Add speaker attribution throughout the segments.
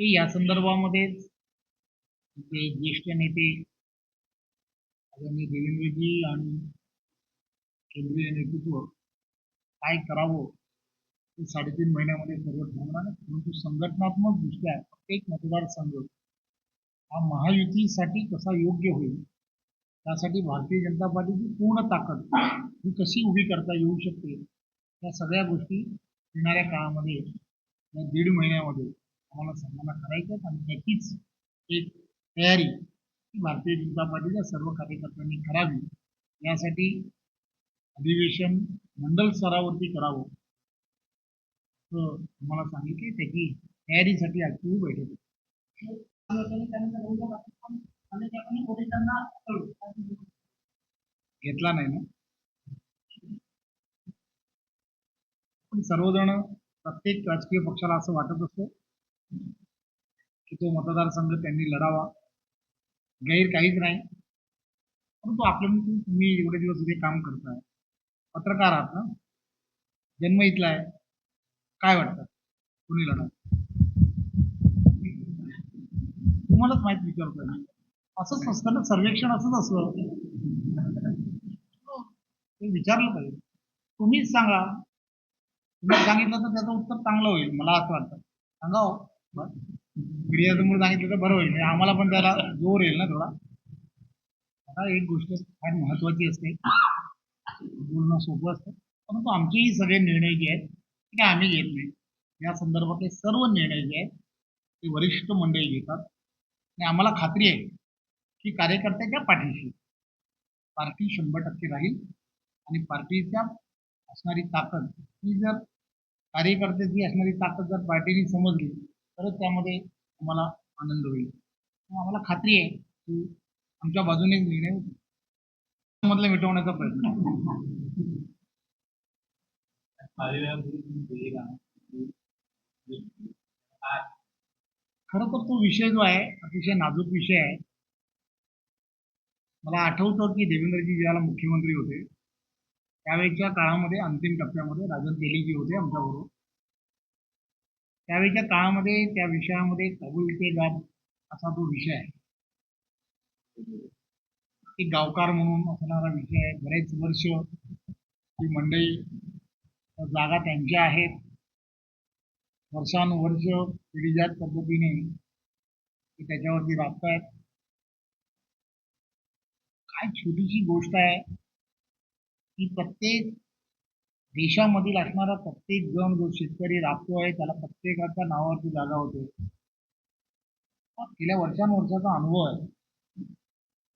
Speaker 1: की या संदर्भामध्येच जे ज्येष्ठ नेते आदरणीय देवेंद्रजी आणि केंद्रीय नेतृत्व काय करावं ते साडेतीन महिन्यामध्ये सर्व ठरवणार परंतु संघटनात्मक दृष्ट्या प्रत्येक मतदारसंघ हा महायुतीसाठी कसा योग्य होईल त्यासाठी भारतीय जनता पार्टीची पूर्ण ताकद ही कशी उभी करता येऊ शकते या सगळ्या गोष्टी येणाऱ्या काळामध्ये या दीड महिन्यामध्ये आम्हाला सामना करायचा आणि त्याचीच एक तयारी ही भारतीय जनता पार्टीच्या सर्व कार्यकर्त्यांनी करावी. यासाठी अधिवेशन मंडल स्तरावरती करावं. असं मला सांगितले. त्याची तयारीसाठी आजची बैठक घेतला नाही ना? पण सर्वजण प्रत्येक राजकीय पक्षाला असं वाटत असतं की तो मतदारसंघ त्यांनी लढावा. गैर काहीच नाही. परंतु आपलं तुम्ही एवढे दिवस इथे काम करताय. पत्रकार आहात ना जन्म इथला आहे. काय वाटतं? कोणी लढा तुम्हालाच माहीत विचारतोय असंच असतं ना सर्वेक्षण असंच असतं. हो, ते विचारलं पाहिजे. तुम्हीच सांगा. तुम्ही सांगितलं तर त्याचं उत्तर चांगलं होईल मला असं वाटतं. सांगा हो. मीडिया सांगितलं तर बरं होईल. म्हणजे आम्हाला पण त्याला जोर येईल ना थोडा. आता एक गोष्ट फार महत्वाची असते. बोलणं सोपं असतं. परंतु आमचेही सगळे निर्णय जे आहेत ते आम्ही घेत नाही. या संदर्भातले सर्व निर्णय जे आहेत ते वरिष्ठ मंडळी घेतात. आणि आम्हाला खात्री आहे की कार्यकर्त्याच्या पाठीशी पार्टी शंभर टक्के राहील. आणि पार्टीच्या असणारी ताकद ही जर कार्यकर्त्याची असणारी ताकद जर पार्टीने समजली तरच त्यामध्ये आम्हाला आनंद होईल. आम्हाला खात्री आहे की आमच्या बाजूने निर्णय मधलं मिटवण्याचा प्रयत्न खर तर तो विषय जो आहे अतिशय नाजूक विषय आहे. मला आठवतं की देवेंद्रजी ज्याला मुख्यमंत्री होते त्यावेळेच्या काळामध्ये अंतिम टप्प्यामध्ये राजन तेलीजी होते आमच्याबरोबर. त्यावेळेच्या काळामध्ये त्या विषयामध्ये कबूल गाव असा तो विषय आहे. एक गावकार म्हणून असणारा विषय आहे. बरेच वर्ष ही मंडळी जागा त्यांच्या आहेत. वर्षानुवर्ष पिढीजात पद्धतीने ते त्याच्यावरती राबतायत. काय छोटीशी गोष्ट आहे. की प्रत्येक देशामधील असणारा प्रत्येक जण जो शेतकरी राबतो आहे त्याला प्रत्येकाच्या नावावरती जागा होते. गेल्या वर्षानुवर्षाचा अनुभव आहे.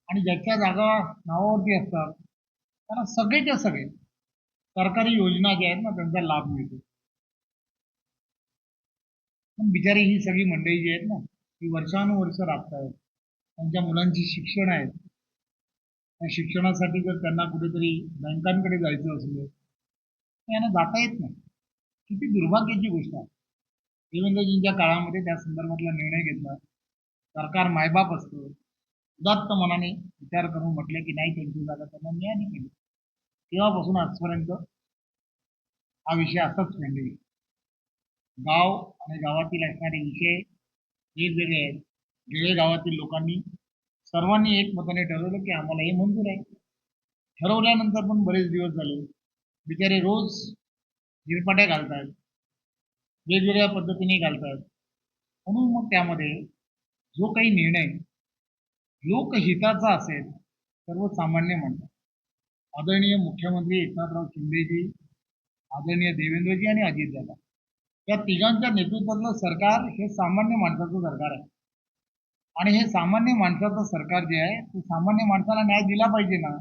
Speaker 1: आणि ज्याच्या जागा नावावरती असतात त्यांना सगळेच्या सगळे सरकारी योजना ज्या आहेत ना त्यांचा लाभ मिळतो. पण बिचारी ही सगळी मंडळी जी आहेत ना ती वर्षानुवर्ष राबतायत. त्यांच्या मुलांची शिक्षण आहेत. त्या शिक्षणासाठी जर त्यांना कुठेतरी बँकांकडे जायचं असलं यांना जाता येत नाही. किती दुर्भाग्याची गोष्ट आहे. देवेंद्रजींच्या काळामध्ये त्या संदर्भातला निर्णय घेतला. सरकार मायबाप असतो. उदात्त मनाने विचार करून म्हटले की नाही त्यांची जागा त्यांना मिळाली केली. तेव्हापासून आजपर्यंत हा विषय असाच पेंडिंग गाव आणि गावातील असणारे विषय वेगवेगळे आहेत. वेगळे गावातील लोकांनी सर्वांनी एकमताने ठरवलं की आम्हाला हे मंजूर आहे. ठरवल्यानंतर पण बरेच दिवस झाले. बिचारे रोज हिरपाट्या घालतात. वेगवेगळ्या पद्धतीने घालतात. म्हणून मग त्यामध्ये जो काही निर्णय लोकहिताचा असेल सर्वसामान्य म्हणतात. आदरणीय मुख्यमंत्री एकनाथराव शिंदेजी आदरणीय देवेंद्रजी आणि अजितदादा या तिघांच्या नेतृत्वातलं सरकार हे सामान्य माणसाचं सरकार आहे. आणि हे सामान्य माणसाचं सरकार जे आहे ते सामान्य माणसाला न्याय दिला पाहिजे ना?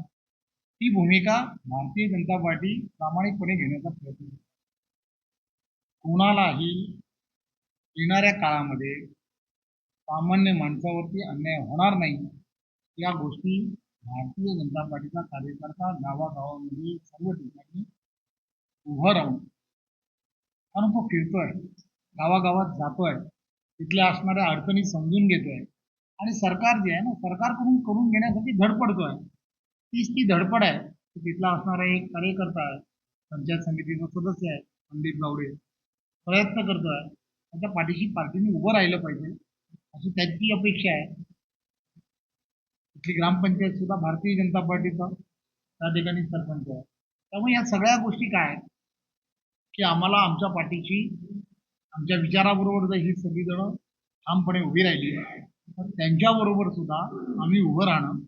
Speaker 1: ती भूमिका भारतीय जनता पार्टी प्रामाणिकपणे घेण्याचा प्रयत्न करते. कोणालाही येणाऱ्या काळामध्ये सामान्य माणसावरती अन्याय होणार नाही या गोष्टी भारतीय जनता पार्टीचा कार्यकर्ता गावागावामध्ये सर्व ठिकाणी उभं राहून कारण तो फिरतोय गावागावात जातोय तिथल्या असणाऱ्या अडचणी समजून घेतोय आणि सरकार जे आहे ना सरकारकडून करून घेण्यासाठी धडपडतोय. तीच ती धडपड आहे. तिथला असणारा एक कार्यकर्ता आहे. पंचायत समितीचा सदस्य आहे संदीप गावडे. प्रयत्न करतोय त्याच्या पाठीशी पार्टीने उभं राहिलं पाहिजे. अशी त्यांची अपेक्षा आहे. इथली ग्रामपंचायत सुद्धा भारतीय जनता पार्टीचा त्या ठिकाणी सरपंच आहे. त्यामुळे या सगळ्या गोष्टी काय की आम्हाला आमच्या पाठीशी आमच्या विचाराबरोबर जर ही सगळीजणं ठामपणे उभी राहिली तर त्यांच्याबरोबर सुद्धा आम्ही उभं राहणं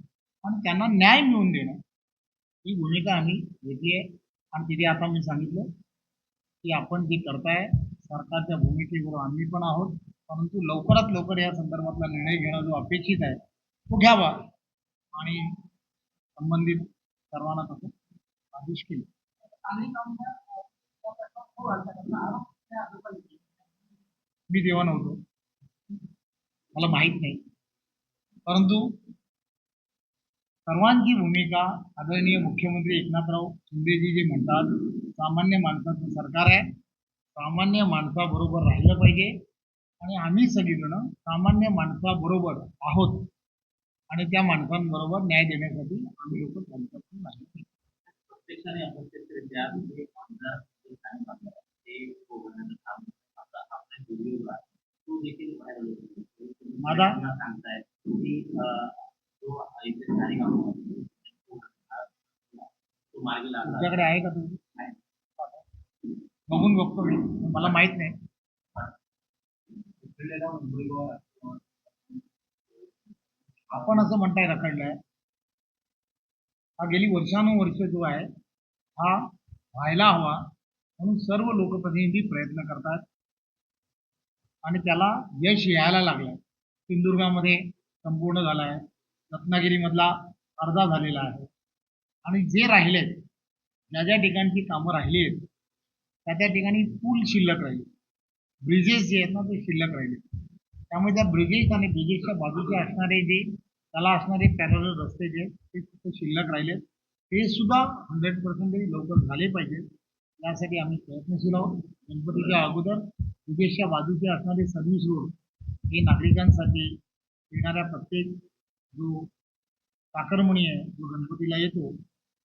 Speaker 1: आणि त्यांना न्याय मिळवून देणं. ही भूमिका आम्ही घेतली आहे. आणि तिथे आता मी सांगितलं की आपण जे करताय सरकारच्या भूमिकेवर आम्ही पण आहोत. परंतु लवकरात लवकर या संदर्भातला निर्णय घेणं जो अपेक्षित आहे तो घ्यावा. आणि संबंधित सर्वांना तसं आदेश केले. मी तेव्हा नव्हतो. मला माहीत नाही. परंतु सर्वांची भूमिका आदरणीय मुख्यमंत्री एकनाथराव शिंदेजी जे म्हणतात सामान्य माणसाचं सरकार आहे. सामान्य माणसाबरोबर राहिलं पाहिजे. आणि आम्ही सगळीजण सामान्य माणसाबरोबर आहोत. आणि त्या माणसांबरोबर न्याय देण्यासाठी आम्ही लोक त्यांच्यातून नाही.
Speaker 2: प्रत्यक्षाने अप्रत्यक्षरित्या आमदार जे स्थानिक आमदार आहेत, ते पोहोचण्याचं काम आता आपल्या व्हिडिओला तो देखील व्हायरल होतो.
Speaker 1: माझा?
Speaker 2: सांगतायत अं, इथे स्थानिक आहे, तो मार्गी लागला
Speaker 1: तुमच्याकडे आहे का तुम्ही? बघून बघतो मी. मला माहीत नाही.
Speaker 2: उचललेला मुंबईवर किंवा
Speaker 1: आपण असं म्हणताय रखडलाय. हा गेली वर्षानुवर्ष जो आहे हा व्हायला हवा म्हणून सर्व लोकप्रतिनिधी प्रयत्न करतात. आणि त्याला यश यायला लागलंय. सिंधुदुर्गामध्ये संपूर्ण झालाय. रत्नागिरीमधला अर्धा झालेला आहे. आणि जे राहिलेत ज्या ज्या ठिकाणची कामं राहिली आहेत त्या त्या ठिकाणी पूल शिल्लक राहिले. ब्रिजेस जे आहेत ना ते शिल्लक राहिले त्यामुळे त्या ब्रिजेस आणि ब्रिजेसच्या बाजूचे असणारे जे त्याला असणारे पॅरल रस्ते जे ते तिथे शिल्लक राहिले ते सुद्धा हंड्रेड पर्सेंटेज लवकर झाले पाहिजे. यासाठी आम्ही प्रयत्नशील आहोत. गणपतीच्या अगोदर ब्रिजेसच्या बाजूचे असणारे सर्व्हिस रोड हे नागरिकांसाठी येणाऱ्या प्रत्येक जो चाकरमणी आहे जो गणपतीला येतो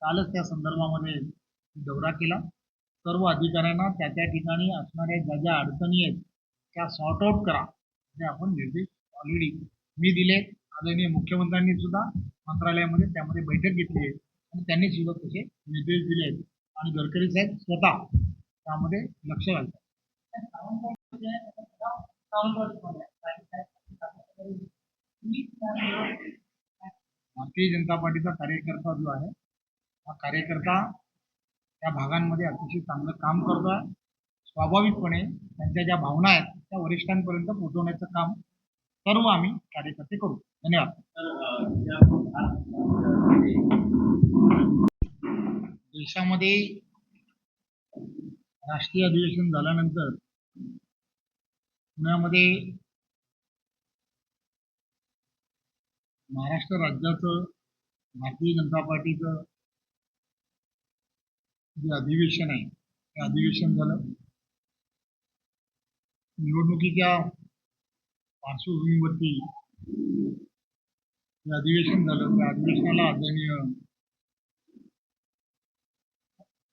Speaker 1: कालच त्या संदर्भामध्ये दौरा केला. सर्व अधिकाऱ्यांना त्या त्या ठिकाणी असणाऱ्या ज्या ज्या अडचणी आहेत त्या सॉर्ट आउट करा. हे आपण निर्देश ऑलरेडी मी दिले. आदरणीय मुख्यमंत्र्यांनी सुद्धा मंत्रालयामध्ये त्यामध्ये बैठक घेतली आहे आणि त्यांनी सुद्धा तसे निर्देश दिले आहेत. आणि गडकरी साहेब स्वतः त्यामध्ये लक्ष घालतात. भारतीय जनता पार्टीचा कार्यकर्ता जो आहे हा कार्यकर्ता त्या भागांमध्ये अतिशय चांगलं काम करतोय. स्वाभाविकपणे त्यांच्या ज्या भावना आहेत त्या वरिष्ठांपर्यंत पोहोचवण्याचं काम सर्व आम्ही कार्यकर्ते करू. धन्यवाद. देशामध्ये राष्ट्रीय अधिवेशन झाल्यानंतर पुण्यामध्ये महाराष्ट्र राज्याचं भारतीय जनता पार्टीचं जे अधिवेशन आहे ते अधिवेशन झालं. निवडणुकीच्या पार्श्वभूमीवरती जे अधिवेशन झालं त्या अधिवेशनाला आदरणीय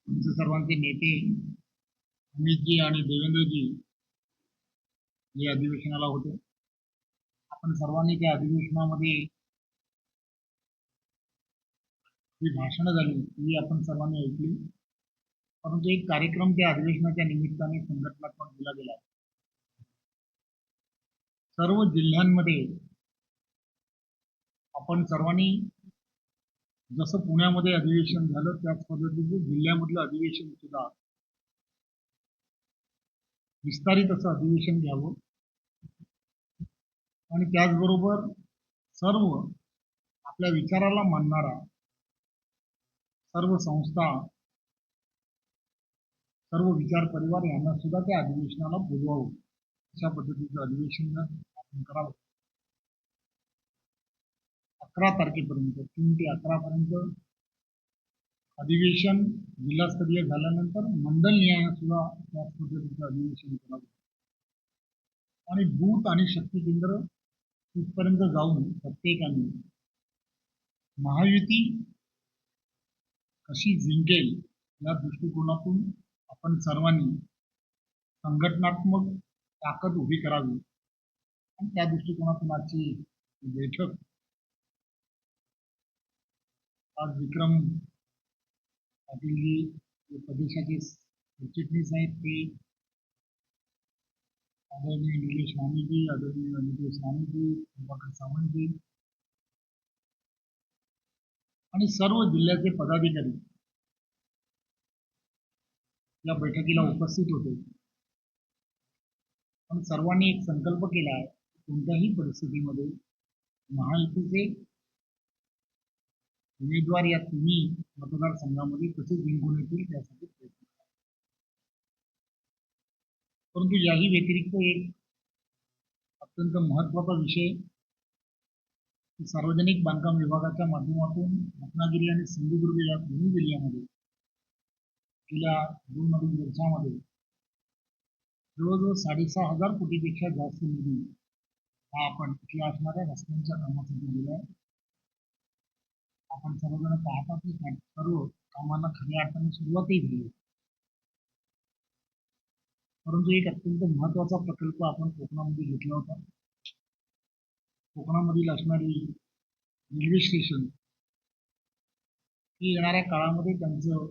Speaker 1: आमचे सर्वांचे नेते अमितजी आणि देवेंद्रजी हे अधिवेशनाला होते. आपण सर्वांनी त्या अधिवेशनामध्ये जी भाषणं झाली ती आपण सर्वांनी ऐकली. परंतु एक कार्यक्रम त्या अधिवेशनाच्या निमित्ताने संघटनात्मक दिला गेला. सर्व जिल्ह्यांमध्ये आपण सर्वांनी जसं पुण्यामध्ये अधिवेशन झालं त्याच पद्धतीचं जिल्ह्यामधलं अधिवेशन सुद्धा विस्तारित असं अधिवेशन घ्यावं. आणि त्याचबरोबर सर्व आपल्या विचाराला मानणारा सर्व संस्था सर्व विचार परिवार यांना सुद्धा त्या अधिवेशनाला बोलवावं. अशा पद्धतीचं अधिवेशन आपण करावं. अकरा तारखेपर्यंत तीन ते अकरा पर्यंत अधिवेशन जिल्हास्तरीय झाल्यानंतर मंडल न्याय सुद्धा त्याच पद्धतीचं अधिवेशन करावं. आणि बूथ आणि शक्ती केंद्र तिथपर्यंत जाऊन प्रत्येकाने महायुती कशी जिंकेल या दृष्टिकोनातून आपण सर्वांनी संघटनात्मक ताकद उभी करावी. आणि त्या दृष्टिकोनातून आजची बैठक आज विक्रम पाटीलजी जे प्रदेशाचे सरचिटणीस आहेत ते आदरणीय निलेश स्वामीजी आदरणीय निलेश स्वामीजी प्रभाकर सावंतजी आणि सर्व जिल्ह्याचे पदाधिकारी या बैठकीला उपस्थित होते पण सर्वांनी एक संकल्प केला आहे कोणत्याही परिस्थितीमध्ये महायुतीचे उमेदवार या तिन्ही मतदारसंघामध्ये कसे जिंकून येतील त्यासाठी प्रयत्न करा. परंतु याही व्यतिरिक्त एक अत्यंत महत्त्वाचा विषय सार्वजनिक बांधकाम विभागाच्या माध्यमातून रत्नागिरी आणि सिंधुदुर्ग या दोन्ही जिल्ह्यामध्ये गेल्या दोन अडीच वर्षामध्ये जवळजवळ साडेसहा हजार कोटीपेक्षा जास्त निधी हा आपण तिथल्या असणाऱ्या रस्त्यांच्या कामासाठी दिला आहे. आपण सर्वजण पाहता की सर्व कामांना खऱ्या अर्थाने सुरुवातही झाली परंतु एक अत्यंत महत्त्वाचा प्रकल्प आपण कोकणामध्ये घेतला होता. कोकणामधील असणारी रेल्वे स्टेशन हे येणाऱ्या काळामध्ये त्यांचं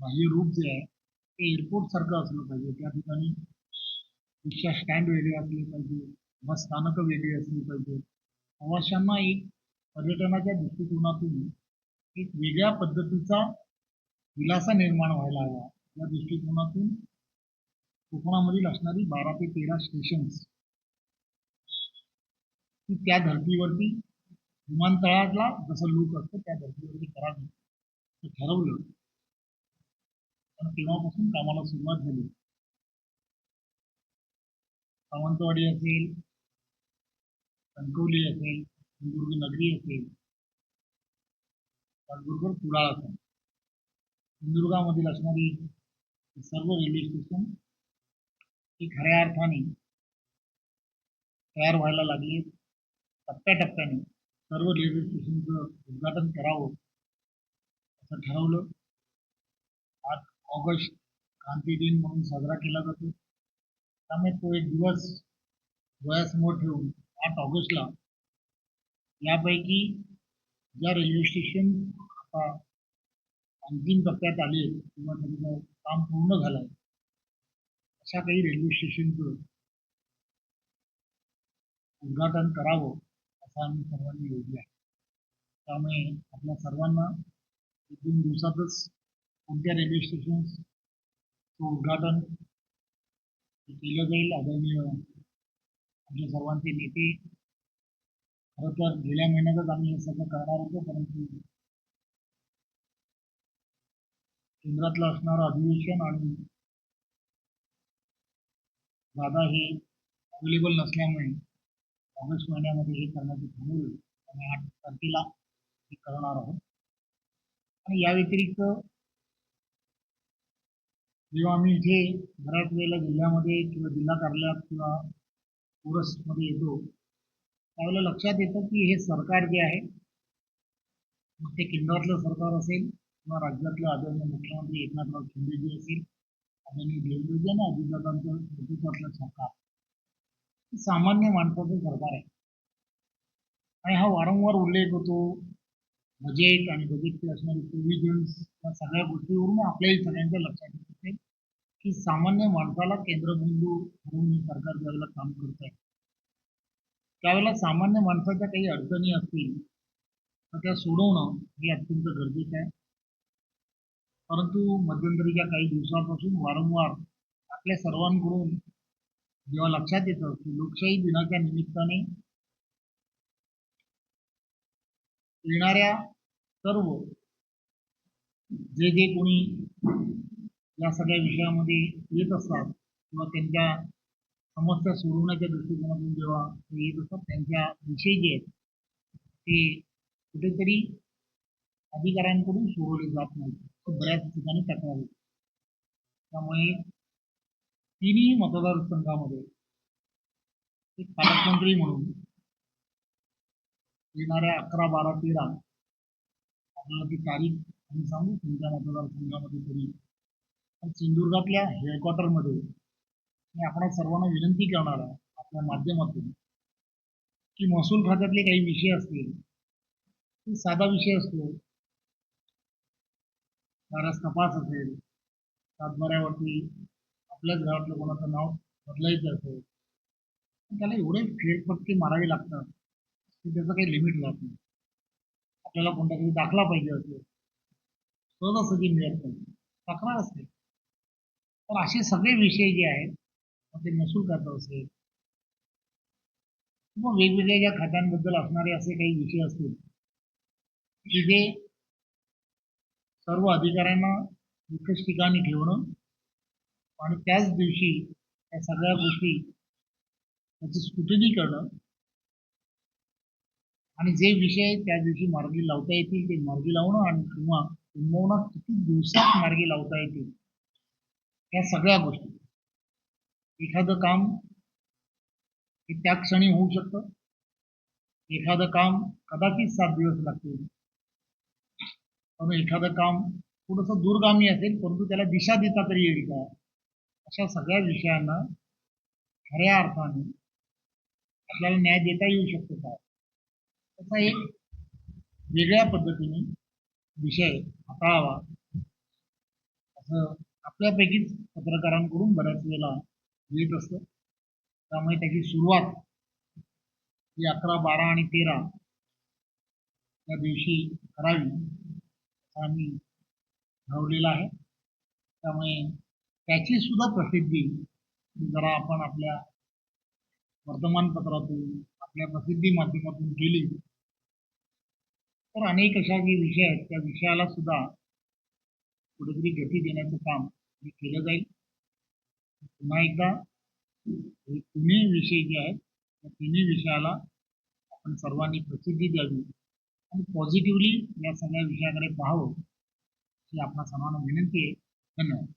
Speaker 1: बाह्य रूप जे आहे ते एअरपोर्ट सारखं असलं पाहिजे. त्या ठिकाणी रिक्षा स्टँड वेगळे असले पाहिजे बस स्थानक वेगळी असली पाहिजे. प्रवाशांना एक पर्यटनाच्या दृष्टिकोनातून एक वेगळ्या पद्धतीचा दिलासा निर्माण व्हायला हवा. या दृष्टिकोनातून कोकणामधील असणारी बारा ते तेरा स्टेशन्स की त्या धर्तीवरती विमानतळाला जसं लोक असतं त्या धर्तीवरती करावी असं ठरवलं. आणि तेव्हापासून कामाला सुरुवात झाली. सावंतवाडी असेल कणकवली असेल सिंधुदुर्ग नगरी असेल त्याचबरोबर कुडाळ असेल. सिंधुदुर्गामधील असणारी सर्व रेल्वे स्टेशन ही खऱ्या अर्थाने तयार व्हायला लागली टप्प्याटप्प्याने सर्व रेल्वे स्टेशनचं उद्घाटन करावं असं ठरवलं. आठ ऑगस्ट क्रांती दिन म्हणून साजरा केला जातो. त्यामुळे तो एक दिवस डोळ्यासमोर ठेवून आठ ऑगस्टला यापैकी ज्या रेल्वे स्टेशन आता अंतिम टप्प्यात आले किंवा त्याचं काम पूर्ण झालं आहे अशा काही रेल्वे स्टेशनचं उद्घाटन करावं. सर्वांनी योजलं आहे. त्यामुळे आपल्या सर्वांना एक दोन दिवसातच कोणत्या रेल्वे उद्घाटन केलं जाईल, आदरणीय आमच्या सर्वांचे नेते. खरं तर गेल्या महिन्यातच आम्ही हे सगळं करणार होतो, परंतु केंद्रातलं असणारं अधिवेशन आणि दादा हे अवेलेबल नसल्यामुळे ऑगस्ट महिन्यामध्ये हे करण्याचे ठरवलं आणि आठ तारखेला हे करणार आहोत. आणि या व्यतिरिक्त जेव्हा आम्ही इथे बऱ्याच वेळेला जिल्ह्यामध्ये किंवा जिल्हा कार्यालयात किंवा मध्ये येतो त्यावेळेला लक्षात येतं की हे सरकार जे आहे मग ते केंद्रातलं सरकार असेल किंवा राज्यातलं आदरणीय मुख्यमंत्री एकनाथराव शिंदेजी असेल आदरणीय देवेंद्रजी आणि अजितदादांचं नेतृत्वातलं सरकार. सामान्य माणसाचं सरकार आहे. आणि हा वारंवार उल्लेख होतो. बजेट आणि बजेटची असणारी प्रोव्हिजन्स या सगळ्या गोष्टीवरून आपल्याही सगळ्यांच्या लक्षात येत की सामान्य माणसाला केंद्रबिंदू म्हणून हे सरकार ज्यावेळेला काम करत आहे त्यावेळेला सामान्य माणसाच्या काही अडचणी असतील तर त्या सोडवणं हे अत्यंत गरजेचं आहे. परंतु मध्यंतरीच्या काही दिवसापासून वारंवार आपल्या सर्वांकडून जेव्हा लक्षात येतं की लोकशाही दिनाच्या निमित्ताने येणाऱ्या सर्व जे जे कोणी या सगळ्या विषयामध्ये येत असतात किंवा त्यांच्या समस्या सोडवण्याच्या दृष्टिकोनातून जेव्हा ते येत असतात त्यांच्या विषय जे आहेत ते कुठेतरी अधिकाऱ्यांकडून सोडवले जात नाहीत. बऱ्याच ठिकाणी तक्रार त्यामुळे तिन्ही मतदारसंघामध्ये एक पालकमंत्री म्हणून येणाऱ्या अकरा बारा तेरा आपल्याला ती तारीख आम्ही सांगू तुमच्या मतदारसंघामध्ये तरी. सिंधुदुर्गातल्या हेडक्वार्टरमध्ये मी आपण सर्वांना विनंती करणार आहे आपल्या माध्यमातून की महसूल खात्यातले काही विषय असतील साधा विषय असतो बराच तपास असेल सातबाऱ्यावरती आपल्याच घरातलं कोणाचं नाव बदलायचं असेल पण त्याला एवढे फेरफटके मारावे लागतात की त्याचं काही लिमिट राहत नाही. आपल्याला कोणता तरी दाखला पाहिजे असेल सहजासहजी मिळत नाही तक्रार असते तर असे सगळे विषय जे आहेत ते महसूल खातं असेल किंवा वेगवेगळ्या ज्या खात्यांबद्दल असणारे असे काही विषय असतील की जे सर्व अधिकाऱ्यांना एकच ठिकाणी ठेवणं आणि त्याच दिवशी त्या सगळ्या गोष्टी त्याची स्कुटनी करणं आणि जे विषय त्या दिवशी मार्गी लावता येतील ते मार्गी लावणं आणि किंवा किंबहुना किती दिवसात मार्गी लावता येतील या सगळ्या गोष्टी. एखादं काम हे त्या क्षणी होऊ शकतं. एखादं काम कदाचित सात दिवस लागतील. पण एखादं काम थोडंसं दूरगामी असेल परंतु त्याला दिशा देता तरी येईल का? अशा सगळ्या विषयांना खऱ्या अर्थाने आपल्याला न्याय देता येऊ शकतो का? त्याचा एक वेगळ्या पद्धतीने विषय हाताळावा. असं आपल्यापैकीच पत्रकारांकडून बऱ्याच वेळेला येत असतं. त्यामुळे त्याची सुरुवात ही अकरा बारा आणि तेरा या दिवशी करावी असा आम्ही ठरवलेला आहे. त्यामुळे त्याची सुद्धा प्रसिद्धी जरा आपण आपल्या वर्तमानपत्रातून आपल्या प्रसिद्धी माध्यमातून केली तर अनेक अशा जे विषय आहेत त्या विषयाला सुद्धा कुठेतरी गती देण्याचं काम हे केलं जाईल. पुन्हा एकदा हे तिन्ही विषय जे आहेत त्या तिन्ही विषयाला आपण सर्वांनी प्रसिद्धी द्यावी आणि पॉझिटिव्हली या सगळ्या विषयाकडे पाहावं ही आपणा सर्वांना विनंती आहे. धन्यवाद.